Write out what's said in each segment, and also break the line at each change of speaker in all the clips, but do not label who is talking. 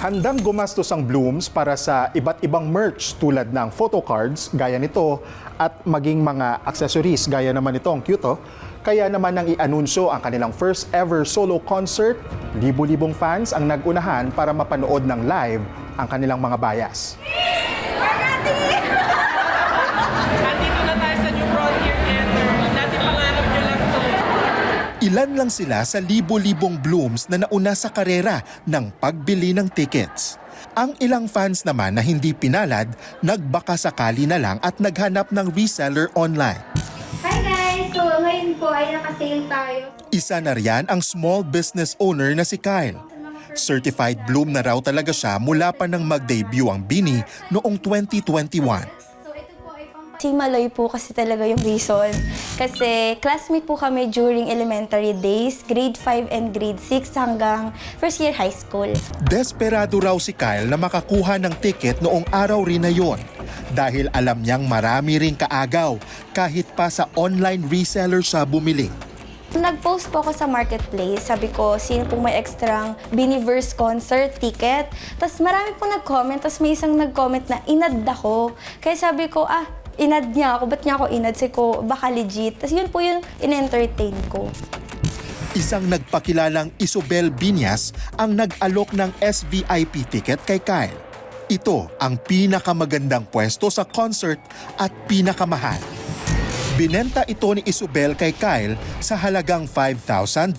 Handang gumastos ang Blooms para sa iba't ibang merch tulad ng photo cards gaya nito at maging mga accessories gaya naman ito ang cute oh. Kaya naman nang i-anunsyo ang kanilang first ever solo concert, libu-libong fans ang nagunahan para mapanood ng live ang kanilang mga bayas.
Ilan lang sila sa libo-libong blooms na nauna sa karera ng pagbili ng tickets. Ang ilang fans naman na hindi pinalad, nagbaka sakali na lang at naghanap ng reseller online.
Hi guys! So ngayon po ay nakasale tayo.
Isa na riyan ang small business owner na si Kyle. Certified Bloom na raw talaga siya mula pa nang mag-debut ang Bini noong 2021.
Si Maloy po kasi talaga yung reason. Kasi classmate po kami during elementary days, grade 5 and grade 6 hanggang first year high school.
Desperado raw si Kyle na makakuha ng ticket noong araw rin na yon. Dahil alam niyang marami ring kaagaw kahit pa sa online reseller siya bumili.
Nag-post po ako sa marketplace. Sabi ko, sino pong may extrang Biniverse concert ticket. Tapos marami po nag-comment. Tapos may isang nag-comment na inad ako. Kaya sabi ko, ah, inad niya ako. Ba't niya ako inad? Sabi ko, baka legit. Tapos yun po yung in-entertain ko.
Isang nagpakilalang Isobel Binyas ang nag-alok ng SVIP ticket kay Kyle. Ito ang pinakamagandang pwesto sa concert at pinakamahal. Binenta ito ni Isobel kay Kyle sa halagang 5,500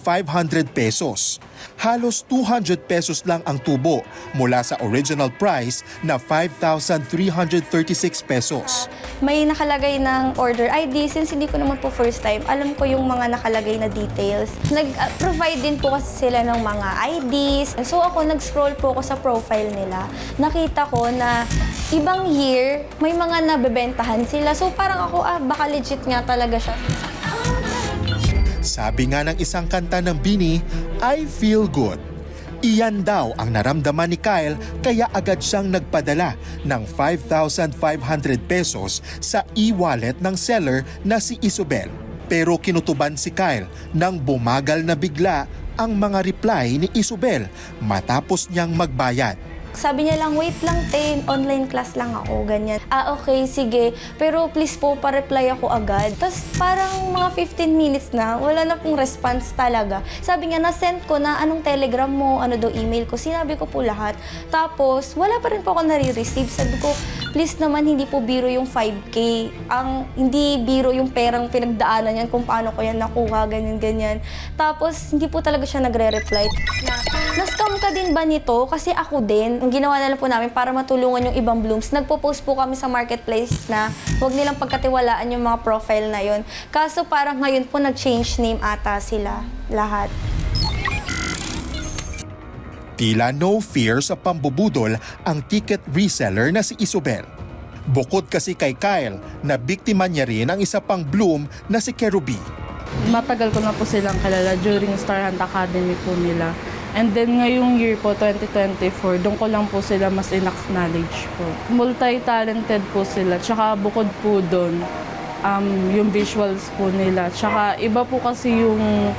pesos. Halos 200 pesos lang ang tubo mula sa original price na 5,336 pesos.
May nakalagay ng order ID. Since hindi ko naman po first time, alam ko yung mga nakalagay na details. Nag-provide din po kasi sila ng mga IDs. So ako, nag-scroll po ako sa profile nila. Nakita ko na ibang year, may mga nabebentahan sila. So parang ako, ah, baka legit nga talaga siya.
Sabi nga ng isang kanta ng Bini, I feel good. Iyan daw ang naramdaman ni Kyle kaya agad siyang nagpadala ng 5,500 pesos sa e-wallet ng seller na si Isobel. Pero kinutuban si Kyle nang bumagal na bigla ang mga reply ni Isobel matapos niyang magbayad.
Sabi niya lang, wait lang, te, online class lang ako, ganyan. Ah, okay, sige. Pero please po, pa-reply ako agad. Tapos parang mga 15 minutes na, wala na pong response talaga. Sabi niya, na-send ko na anong telegram mo, ano daw email ko. Sinabi ko po lahat. Tapos, wala pa rin po ako nare-receive. Sabi ko, please naman, hindi po biro yung 5K. Ang, hindi biro yung perang pinagdaanan yan kung paano ko yan nakuha, ganyan-ganyan. Tapos, hindi po talaga siya nagre-reply. Na, na-scam ka din ba nito? Kasi ako din, ang ginawa na lang po namin para matulungan yung ibang blooms, nagpo-post po kami sa marketplace na huwag nilang pagkatiwalaan yung mga profile na yon. Kaso parang ngayon po nag-change name ata sila lahat.
Tila no fear sa pambubudol ang ticket reseller na si Isobel. Bukod kasi kay Kyle, na biktima niya rin ang isa pang bloom na si Kerubi.
Matagal ko na po silang kilala during Star Hunt Academy po nila. And then ngayong year po, 2024, doon ko lang po sila mas in-acknowledge po. Multi-talented po sila. Tsaka bukod po doon, um, yung visuals po nila. Tsaka iba po kasi yung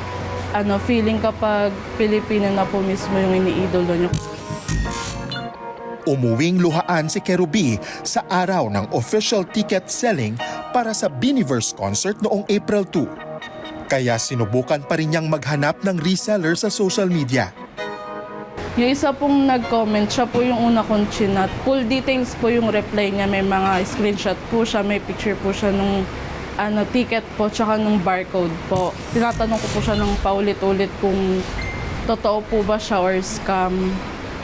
ano, feeling kapag Pilipino na po mismo yung iniidolo nyo.
Umuwing luhaan si Kerubi sa araw ng official ticket selling para sa Biniverse concert noong April 2. Kaya sinubukan pa rin niyang maghanap ng reseller sa social media.
Yung isa pong nag-comment, siya po yung una kong chinat. Full details po yung reply niya. May mga screenshot po siya, may picture po siya nung ano, ticket po, tsaka nung barcode po. Tinatanong ko po siya ng paulit-ulit kung totoo po ba siya or scam.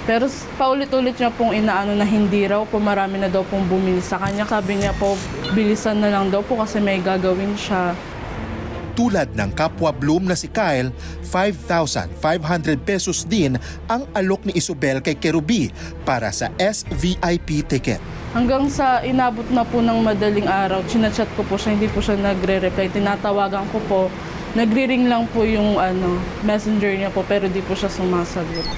Pero paulit-ulit niya pong inaano na hindi raw po, marami na daw pong bumili sa kanya. Sabi niya po, bilisan na lang daw po kasi may gagawin siya.
Tulad ng kapwa Bloom na si Kyle, 5,500 pesos din ang alok ni Isobel kay Kerubi para sa SVIP ticket.
Hanggang sa inabot na po ng madaling araw, chinachat ko po siya, hindi po siya nagre-reply. Tinatawagan ko po, nagri-ring lang po yung ano, messenger niya po, pero di po siya sumasagot.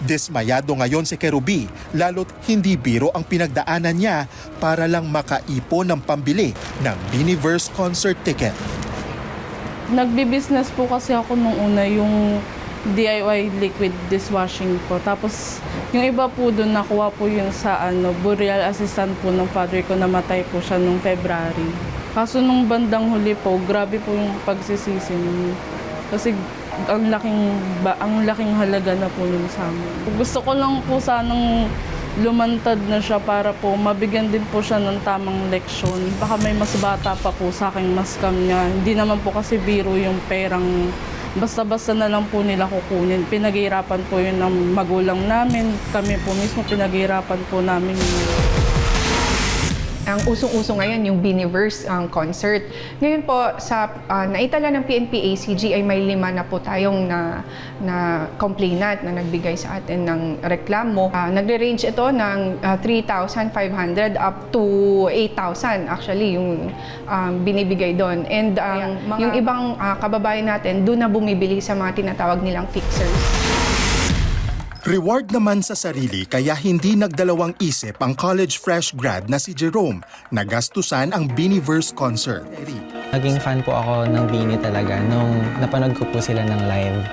Dismayado ngayon si Kerubi, lalo't hindi biro ang pinagdaanan niya para lang makaipon ng pambili ng Biniverse concert ticket.
Nagbi-business po kasi ako nung una, yung DIY liquid dishwashing po. Tapos yung iba po doon nakuha po yun sa ano, burial assistant po ng father ko namatay po siya nung February. Kaso nung bandang huli po, grabe po yung pagsisisi nun. Kasi ang laking ba, ang laking halaga na po nun sa amin. Gusto ko lang po sanang lumantad na siya para po mabigyan din po siya ng tamang leksyon. Baka may mas bata pa po sa aking maskam niya. Hindi naman po kasi biro yung perang basta-basta na lang po nila kukunin. Pinaghirapan po yun ng magulang namin. Kami po mismo pinaghirapan po namin yun.
Ang usong-uso ngayon yung Biniverse ang concert. Ngayon po sa ah, naitala ng PNP ACG ay may lima na po tayong na na complainant na nagbigay sa atin ng reklamo. Ah, nagre-range ito ng ah, 3,500 up to 8,000 actually yung um, binibigay doon. And ang yung ibang ah, kababayan natin doon na bumibili sa mga tinatawag nilang fixers.
Reward naman sa sarili kaya hindi nagdalawang isip ang college fresh grad na si Jerome na gastusan ang Biniverse concert.
Naging fan po ako ng Bini talaga nung napanood ko po sila ng live.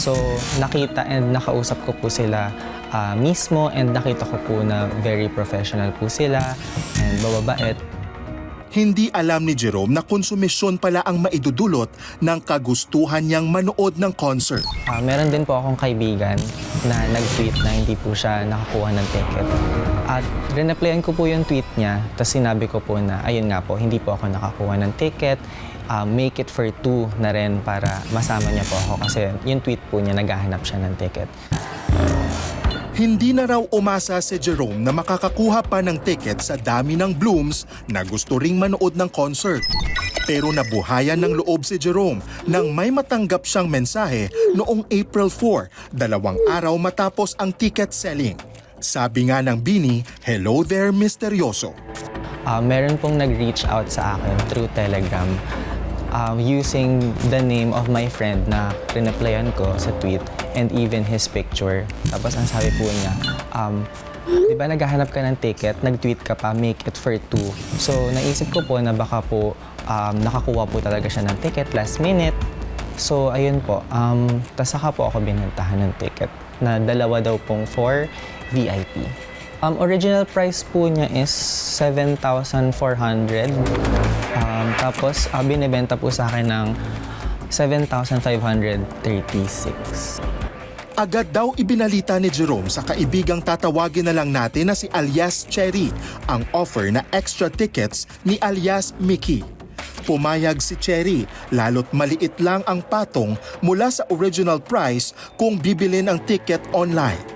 So, nakita and nakausap ko po sila ah, mismo and nakita ko po na very professional po sila and bababait.
Hindi alam ni Jerome na konsumisyon pala ang maidudulot ng kagustuhan niyang manood ng concert.
Ah, meron din po akong kaibigan na nag-tweet na hindi po siya nakakuha ng ticket. At reneplayan ko po yung tweet niya, tapos sinabi ko po na, ayun nga po, hindi po ako nakakuha ng ticket. Ah, make it for two na rin para masama niya po ako kasi yung tweet po niya, naghahanap siya ng ticket.
Hindi na raw umasa si Jerome na makakakuha pa ng ticket sa dami ng blooms na gusto ring manood ng concert. Pero nabuhayan ng loob si Jerome nang may matanggap siyang mensahe noong April 4, dalawang araw matapos ang ticket selling. Sabi nga ng Bini, Hello there, misteryoso.
Ah, meron pong nag-reach out sa akin through Telegram um, using the name of my friend na rinaplayan ko sa tweet and even his picture. Tapos ang sabi po niya, um, di ba naghahanap ka ng ticket, nag-tweet ka pa, make it for two. So naisip ko po na baka po um, nakakuha po talaga siya ng ticket last minute. So ayun po, um, tas saka po ako binentahan ng ticket na dalawa daw pong for VIP. Um, original price po niya is 7,400. Um, tapos, uh, binibenta po sa akin ng 7,536.
Agad daw ibinalita ni Jerome sa kaibigang tatawagin na lang natin na si alias Cherry ang offer na extra tickets ni alias Mickey. Pumayag si Cherry, lalo't maliit lang ang patong mula sa original price kung bibilin ang ticket online.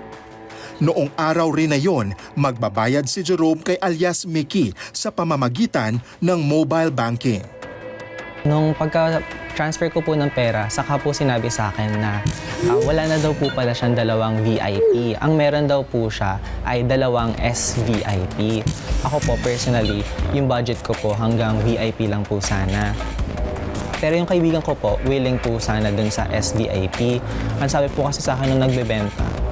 Noong araw rin na yon, magbabayad si Jerome kay alias Mickey sa pamamagitan ng mobile banking.
Nung pagka-transfer ko po ng pera, saka po sinabi sa akin na ah, wala na daw po pala siyang dalawang VIP. Ang meron daw po siya ay dalawang SVIP. Ako po personally, yung budget ko po hanggang VIP lang po sana. Pero yung kaibigan ko po, willing po sana dun sa SVIP. Ang sabi po kasi sa akin nung nagbebenta,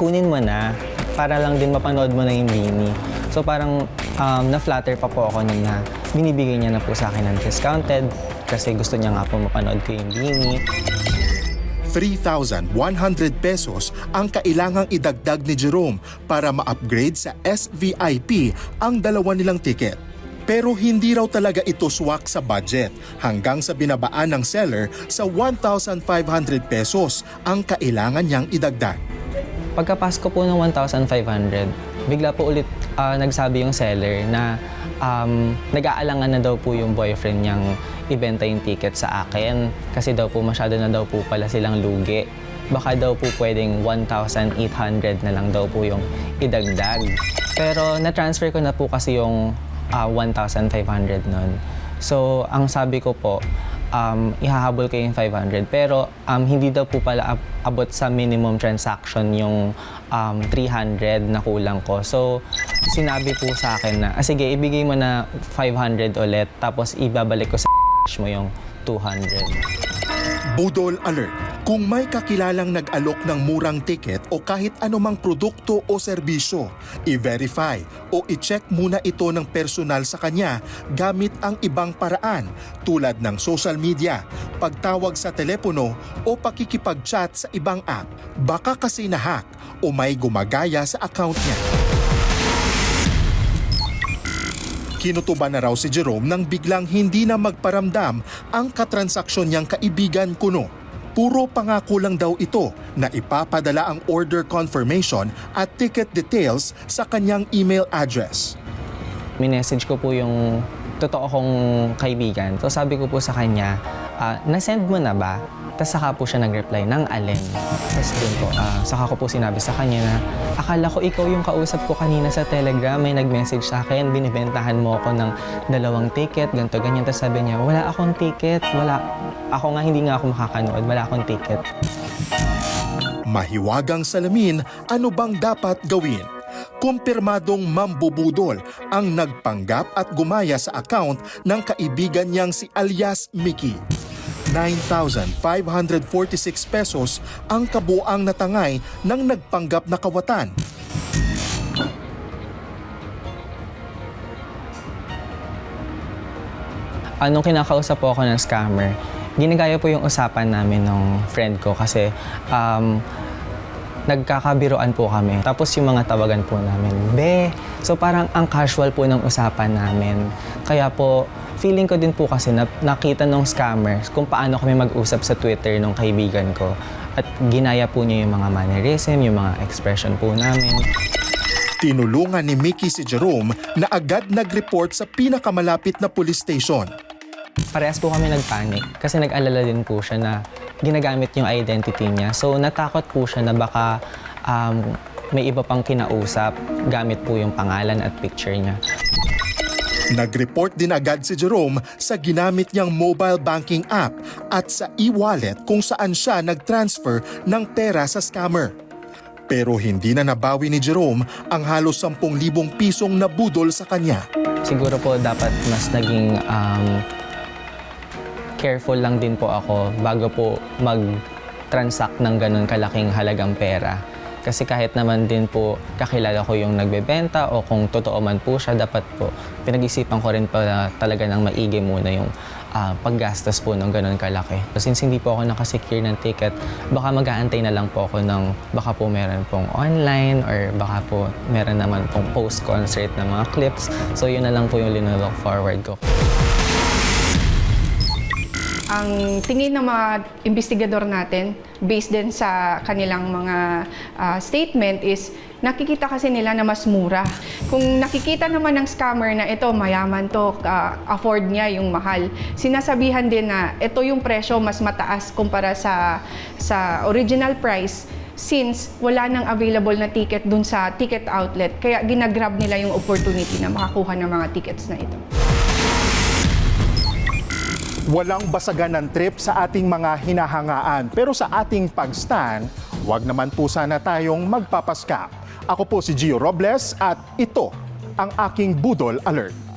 kunin mo na para lang din mapanood mo na yung Bini. So parang um, na-flatter pa po ako nun na binibigay niya na po sa akin ng discounted kasi gusto niya nga po mapanood ko yung Bini.
3,100 pesos ang kailangang idagdag ni Jerome para ma-upgrade sa SVIP ang dalawa nilang ticket. Pero hindi raw talaga ito swak sa budget hanggang sa binabaan ng seller sa 1,500 pesos ang kailangan niyang idagdag.
Pagkapasko po ng 1,500, bigla po ulit ah, nagsabi yung seller na um, nag-aalangan na daw po yung boyfriend niyang ibenta yung ticket sa akin kasi daw po masyado na daw po pala silang lugi. Baka daw po pwedeng 1,800 na lang daw po yung idagdag. Pero na-transfer ko na po kasi yung ah, 1,500 nun. So, ang sabi ko po, um, ihahabol ko yung 500. Pero um, hindi daw po pala ab- abot sa minimum transaction yung um, 300 na kulang ko. So, sinabi po sa akin na, ah, sige, ibigay mo na 500 ulit, tapos ibabalik ko sa mo yung 200.
Budol Alert. Kung may kakilalang nag-alok ng murang ticket o kahit anumang produkto o serbisyo, i-verify o i-check muna ito ng personal sa kanya gamit ang ibang paraan tulad ng social media, pagtawag sa telepono o pakikipag-chat sa ibang app. Baka kasi na-hack o may gumagaya sa account niya. Kinutuban na raw si Jerome nang biglang hindi na magparamdam ang katransaksyon niyang kaibigan kuno. Puro pangako lang daw ito na ipapadala ang order confirmation at ticket details sa kanyang email address.
minessage ko po yung totoo kong kaibigan. So sabi ko po sa kanya, ah, na-send mo na ba? Tapos saka po siya nag-reply, ng alin? Tapos dun po, ah, saka ko po sinabi sa kanya na, akala ko ikaw yung kausap ko kanina sa Telegram, may nag-message sa akin, binibentahan mo ako ng dalawang ticket, ganito, ganyan. Tapos sabi niya, wala akong ticket, wala, ako nga hindi nga ako makakanood, wala akong ticket.
Mahiwagang salamin, ano bang dapat gawin? Kumpirmadong mambubudol ang nagpanggap at gumaya sa account ng kaibigan niyang si alias Mickey. 9,546 pesos ang kabuang natangay ng nagpanggap na kawatan.
Anong kinakausap po ako ng scammer, ginagaya po yung usapan namin ng friend ko kasi um, nagkakabiroan po kami. Tapos yung mga tawagan po namin, be. So parang ang casual po ng usapan namin. Kaya po, feeling ko din po kasi na, nakita ng scammer kung paano kami mag-usap sa Twitter ng kaibigan ko. At ginaya po niya yung mga mannerism, yung mga expression po namin.
Tinulungan ni Mickey si Jerome na agad nag-report sa pinakamalapit na police station.
Parehas po kami nagpanic kasi nag-alala din po siya na ginagamit yung identity niya. So natakot po siya na baka um, may iba pang kinausap gamit po yung pangalan at picture niya.
Nag-report din agad si Jerome sa ginamit niyang mobile banking app at sa e-wallet kung saan siya nag-transfer ng pera sa scammer. Pero hindi na nabawi ni Jerome ang halos 10,000 pisong nabudol sa kanya.
Siguro po dapat mas naging um, careful lang din po ako bago po mag-transact ng ganun kalaking halagang pera. Kasi kahit naman din po kakilala ko yung nagbebenta o kung totoo man po siya, dapat po pinag-isipan ko rin pa na talaga ng maigi muna yung ah, paggastos po ng ganun kalaki. Since hindi po ako nakasecure ng ticket, baka mag-aantay na lang po ako ng baka po meron pong online or baka po meron naman pong post-concert na mga clips. So yun na lang po yung linalook forward ko.
Ang tingin ng mga investigador natin, based din sa kanilang mga ah, statement is nakikita kasi nila na mas mura. Kung nakikita naman ng scammer na ito mayaman to, ah, afford niya yung mahal, sinasabihan din na ito yung presyo mas mataas kumpara sa sa original price since wala nang available na ticket dun sa ticket outlet. Kaya ginagrab nila yung opportunity na makakuha ng mga tickets na ito.
Walang basagan ng trip sa ating mga hinahangaan. Pero sa ating pag-stand, wag naman po sana tayong magpapaska. Ako po si Gio Robles at ito ang aking Budol Alert.